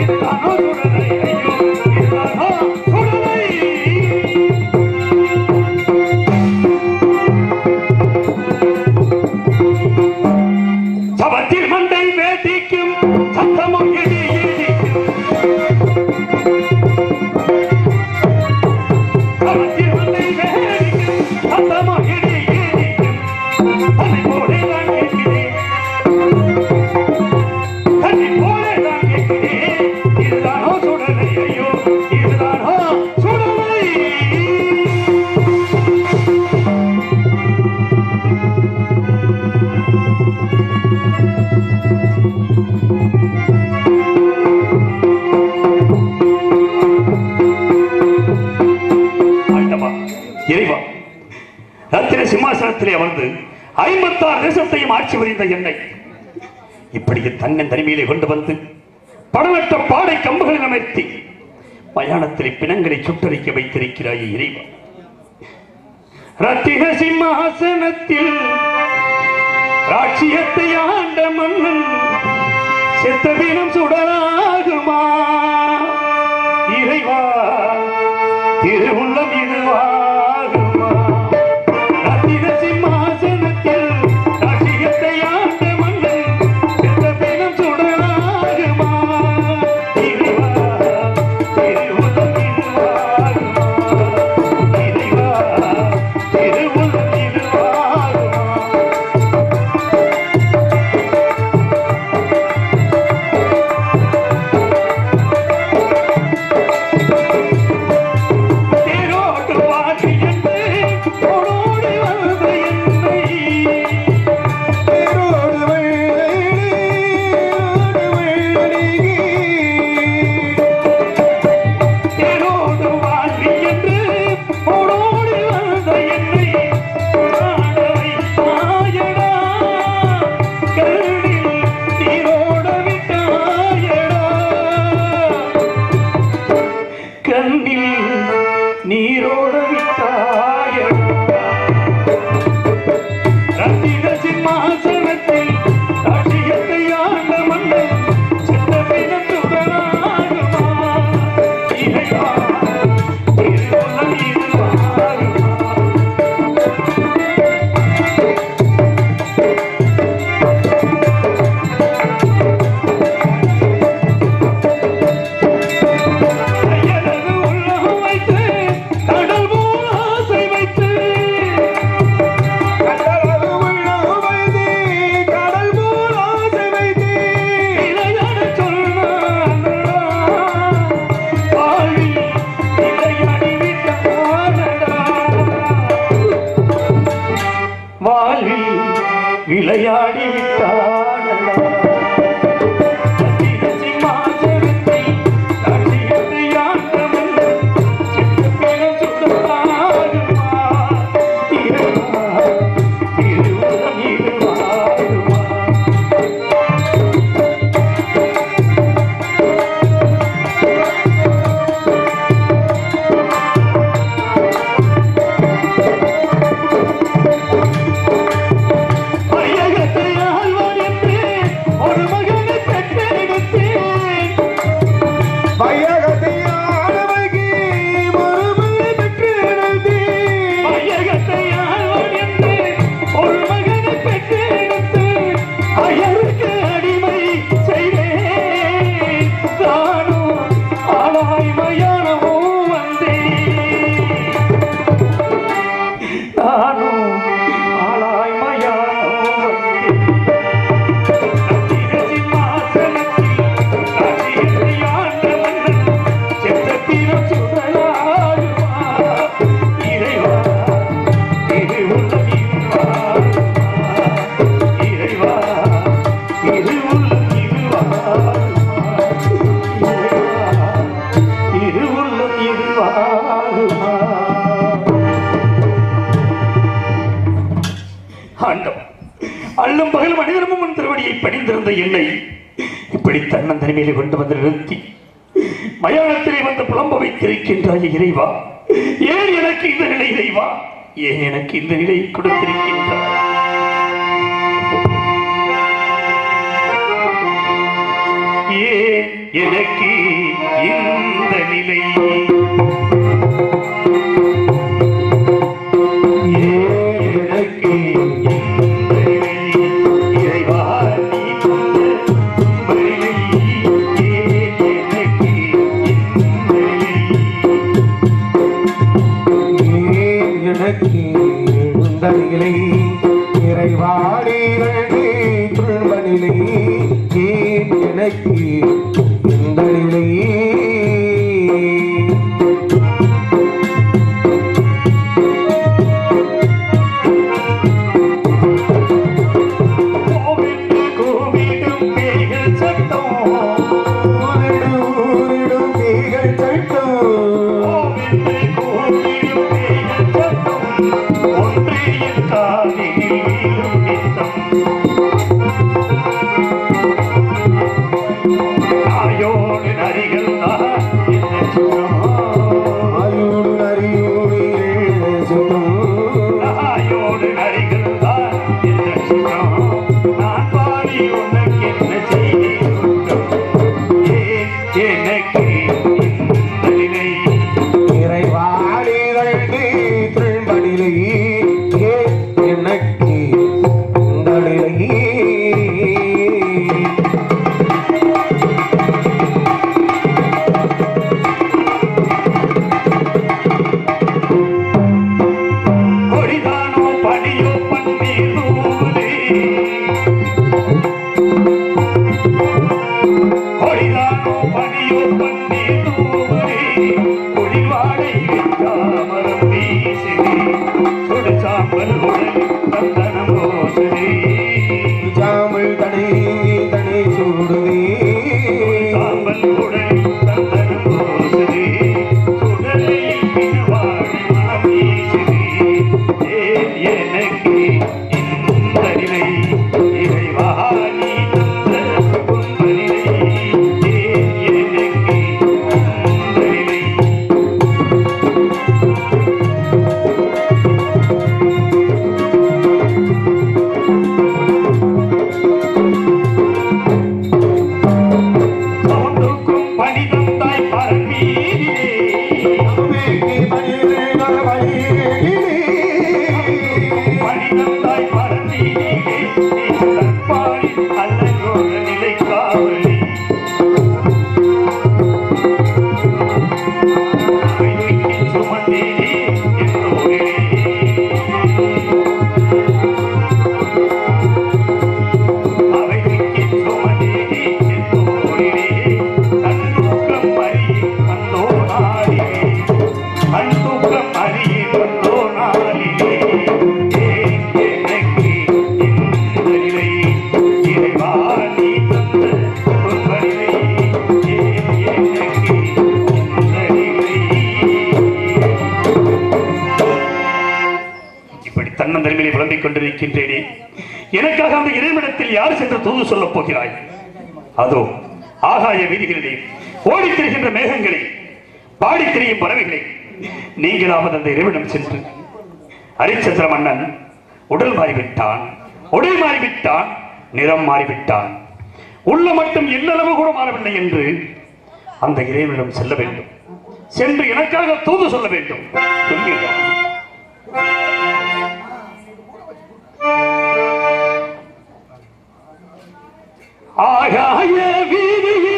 إذ أعذر இறைவா ரத்தின சிம்மாசனத்திலே அமர்ந்து ஐம்பத்தாறு தேசத்தையும் ஆட்சி புரிந்த என்னை. இப்படியே தன்னன் தனிமையிலே கொண்டு வந்து படலட்ட பாடை கம்புகளில் அமர்த்தி மயானத்தில் பிணங்களை சுட்டரிக்க வைத்திருக்கிறாய் இறைவா. ரத்திக சிம்மாசனத்தில் ராட்சியத்தை ஆண்ட மன்னன் செத்த தினம் சுடலாகுமா? இறைவா திருவுள் தனிமையிலே கொண்டு வந்து நிறுத்தி மயானத்திலே வந்து புலம்ப வைத்திருக்கின்றாய் இறைவா. ஏன் எனக்கு இந்த நிலை இறைவா? ஏன் எனக்கு இந்த நிலை கொடுத்திருக்கின்றாய்? தேடிக் கொண்டிருக்கின்றேனே. எனக்காக அந்த இறைவனத்தில் யார் சென்று தூது சொல்ல போகிறாய்? அதோ ஆகாய வீதிகளிலே ஓடித் திரிகின்ற மேகங்களை பாடித் திரியும் பறவைகளை நீங்களாவது அந்த இறைவனம் சென்று. ஹரிச்சந்திர மன்னன் உடல் மாறிவிட்டான் உடை மாறிவிட்டான் நிறம் மாறிவிட்டான். உள்ள மட்டும் எல்லளவு கூட மாறவில்லை என்று அந்த இறைவனிடம் செல்ல வேண்டும். சென்று எனக்காக தூது சொல்ல வேண்டும். சொல்லுங்கள் Araya bir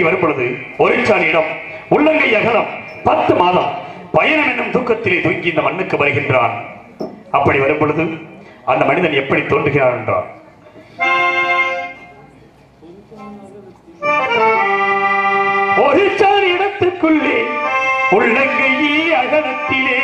தேடி வரும் பொழுது ஒருச்சானியிடம் உள்ளங்கை அகலம் பத்து மாதம் பயணம் என்னும் தூக்கத்திலே தூங்கி இந்த மண்ணுக்கு வருகின்றான். அப்படி வரும் பொழுது அந்த மனிதன் எப்படி தோன்றுகிறான் என்றான். ஒரு சார் இடத்துக்குள்ளே உள்ளங்கையே அகலத்திலே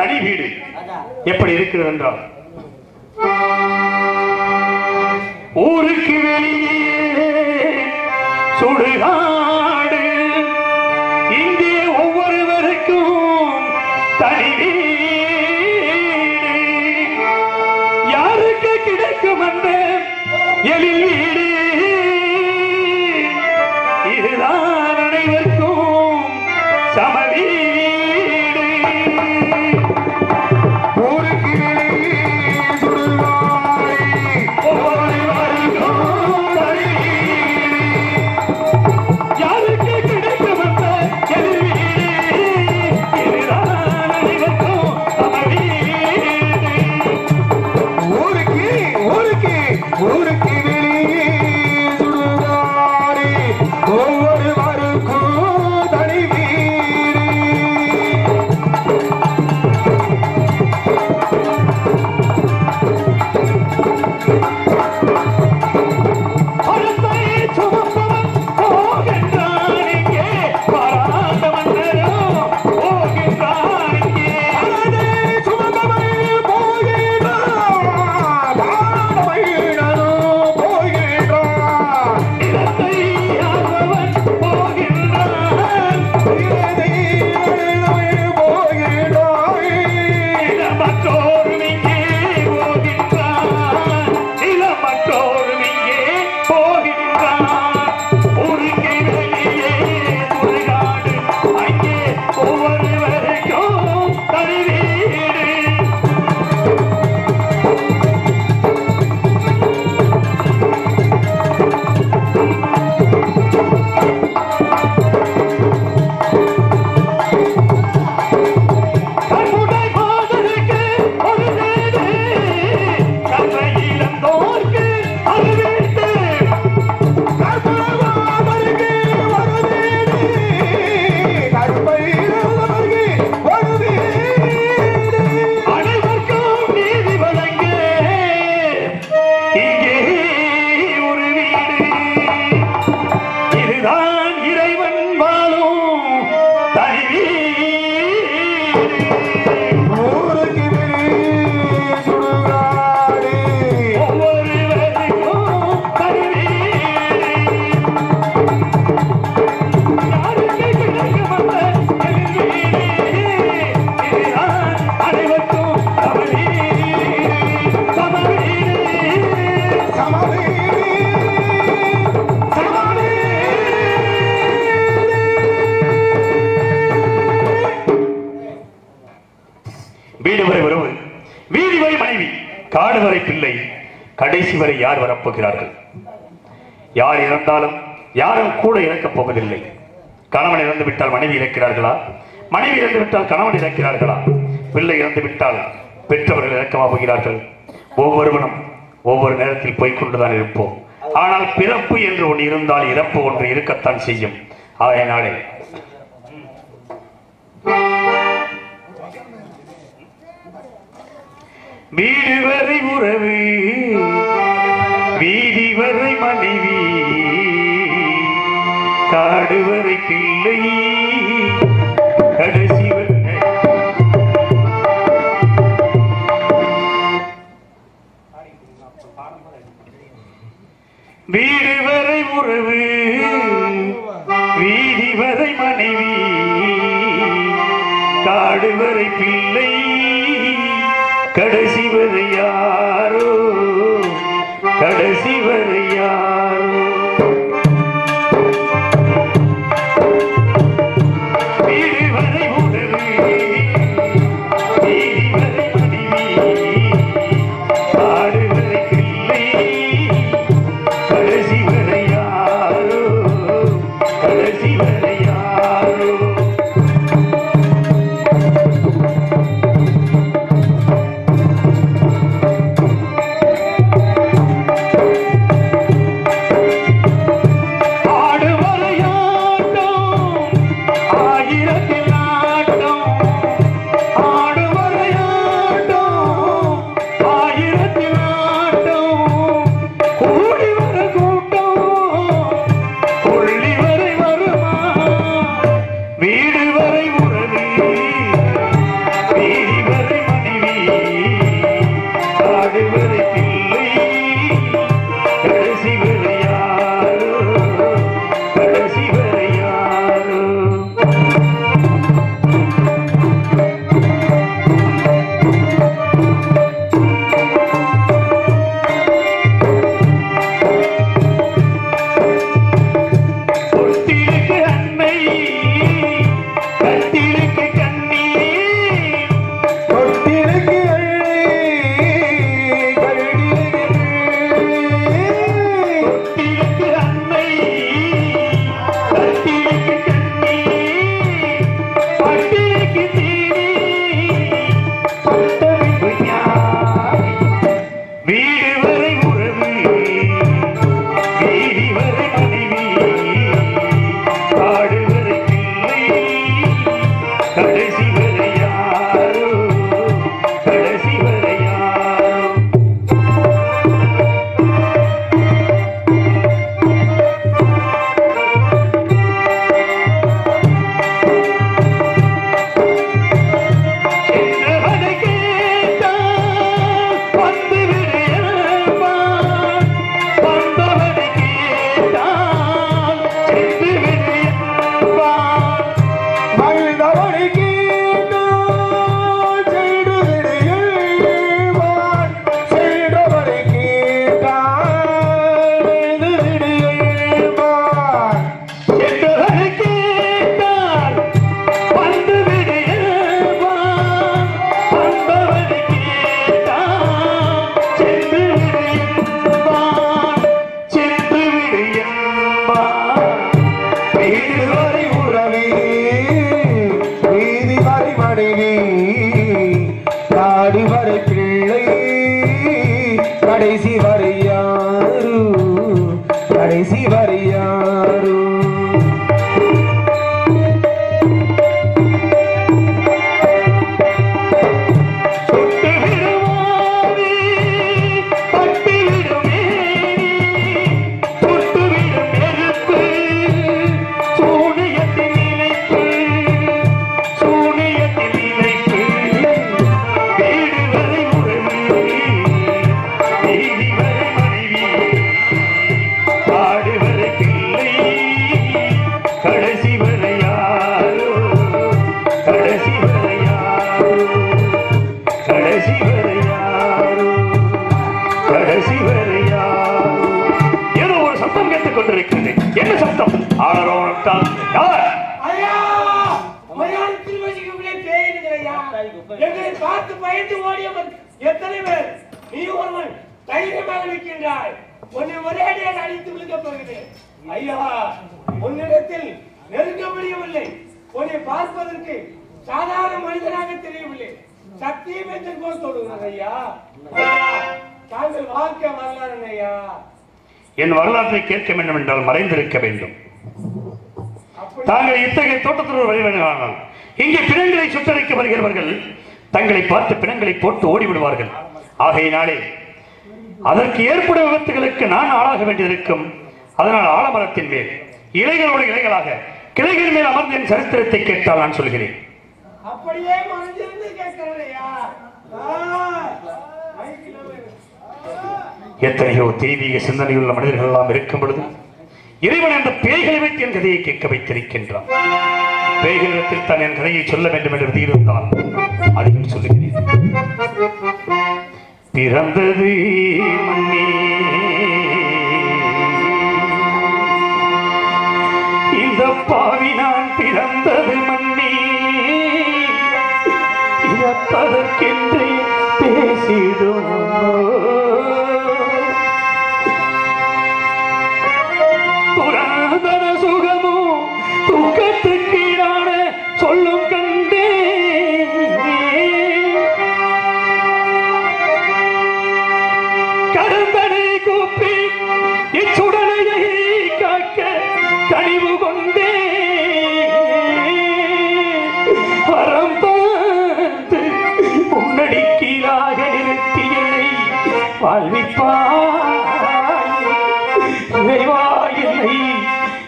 தனி வீடு. எப்படி இருக்கிறது என்றால் வீடு வரை உறவு வீதி வரை மனைவி. காடு வரை பிள்ளை. கடைசி வரை யார் வரப்போகிறார்கள்? யார் இறந்தாலும் யாரும் கூட இறக்கப் போவதில்லை. கணவன் இறந்து விட்டால் மனைவி இறக்கிறார்களா? மனைவி இறந்து விட்டால் கணவன் இறக்கிறார்களா? பிள்ளை இறந்து விட்டால் பெற்றவர்கள் இறக்கமா போகிறார்கள்? ஒவ்வொருவனும் ஒவ்வொரு நேரத்தில் போய்கொண்டுதான் இருப்போம். ஆனால் பிறப்பு என்று ஒன்று இருந்தால் இறப்பு ஒன்று இருக்கத்தான் செய்யும். ஆகையினாலே வீடு வரை உறவு வீதி வரை மனைவி. காடு பிள்ளை கடைசி வீடு வரை உறவு வீதி வரை மனைவி. காடு வரை பிள்ளை வரியாரு கடைசி வரியா ஆரவாட்டம் ஆரவாட்டம் யார்? ஐயா மயான் திருமதிக்கு உள்ளே பேய் இருக்கிறையா எங்களை பார்த்து பயந்து ஓடியவன் எத்தனை பேர்? நீ ஒருவன் தைரியமாக நிற்கின்றாய். உன்னை ஒரே அடியாக அழித்து விழுக்கப் போகிறேன். ஐயா உன்னிடத்தில் நெருங்க முடியவில்லை. உன்னை பார்ப்பதற்கு சாதாரண மனிதனாக தெரியவில்லை. சத்தியம் என்று கோல் சொல்லுகிறார் ஐயா. தாங்கள் வாழ்க்கை வரலாறு ஐயா. என் வரலாற்றை கேட்க வேண்டும் என்றால் மறைந்திருக்க வேண்டும். தாங்கள் இத்தகைய தோட்டத்தில் வர இங்கே பிணங்களை சுட்டரிக்க வருகிறவர்கள் தங்களை பார்த்து பிணங்களை போட்டு ஓடிவிடுவார்கள். ஆகையினாலே அதற்கு ஏற்படும் விபத்துகளுக்கு நான் ஆளாக வேண்டியிருக்கும். அதனால் ஆலமரத்தின் மேல் இலைகளோடு இலைகளாக கிளைகள் மேல் அமர்ந்த என் சரித்திரத்தை கேட்டால் நான் சொல்கிறேன். அப்படியே எத்தனையோ தெய்வீக சிந்தனையுள்ள மனிதர்கள் எல்லாம் இருக்கும் பொழுது இறைவன் அந்த பேய்களை வைத்து என் கதையை கேட்க வைத்திருக்கின்றான். பேய்களிடத்தில் தான் என் கதையை சொல்ல வேண்டும் என்று விதியிருந்தான் அதையும் சொல்லுகிறேன். பிறந்தது மண்ணே இந்த பாவி கடந்தனை கூப்பி இச்சுடலையை காக்க கனிவு கொண்டே. வரம் பார்த்து முன்னடி கீழாக நிறுத்தி என்னை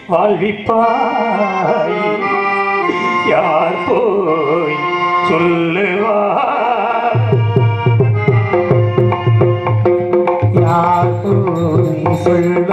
வாழ்விப்பாய். யார் போய் சொல்லுவார்? Say